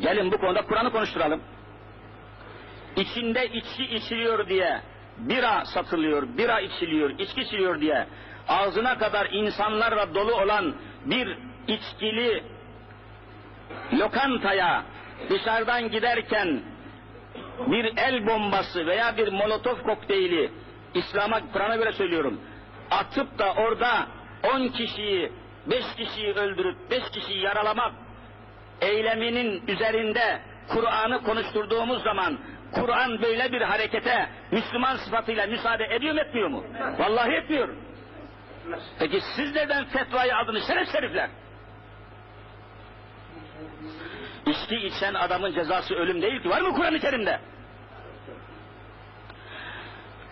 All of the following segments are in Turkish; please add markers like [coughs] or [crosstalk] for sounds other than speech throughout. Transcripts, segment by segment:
Gelin bu konuda Kur'an'ı konuşturalım. İçinde içki içiliyor diye bira satılıyor, bira içiliyor, içki içiliyor diye ağzına kadar insanlarla dolu olan bir içkili lokantaya dışarıdan giderken bir el bombası veya bir molotof kokteyli İslam'a Kur'an'a göre söylüyorum atıp da orada 10 kişiyi 5 kişiyi öldürüp 5 kişiyi yaralamak eyleminin üzerinde Kur'an'ı konuşturduğumuz zaman Kur'an böyle bir harekete Müslüman sıfatıyla müsaade ediyor mu etmiyor mu? Vallahi etmiyor. Peki siz neden fetvayı aldınız şeref şerifler? İçki içen adamın cezası ölüm değil ki. Var mı Kur'an-ı Kerim'de?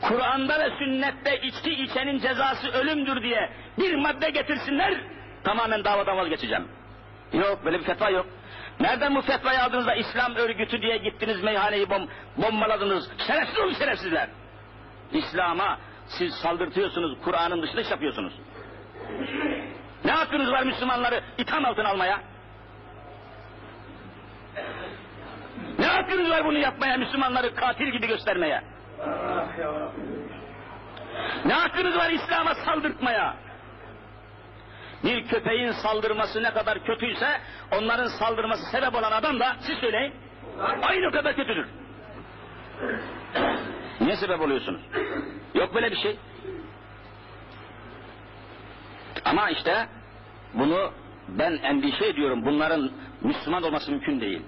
Kur'an'da ve sünnette içki içenin cezası ölümdür diye bir madde getirsinler, tamamen davadan vazgeçeceğim. Yok, böyle bir fetva yok. Nereden bu fetvayı aldınız da İslam örgütü diye gittiniz meyhaneyi bom bombaladınız? Şerefsiz olun şerefsizler. İslam'a siz saldırtıyorsunuz, Kur'an'ın dışında iş yapıyorsunuz. Ne hakkınız var Müslümanları itham altına almaya? Ne hakkınız var bunu yapmaya, Müslümanları katil gibi göstermeye? Ne hakkınız var İslam'a saldırtmaya? Bir köpeğin saldırması ne kadar kötüyse, onların saldırması sebep olan adam da, siz söyleyin, aynı kadar kötüdür. [coughs] Niye sebep oluyorsunuz? Yok böyle bir şey. Ama işte bunu ben endişe ediyorum. Bunların Müslüman olması mümkün değil.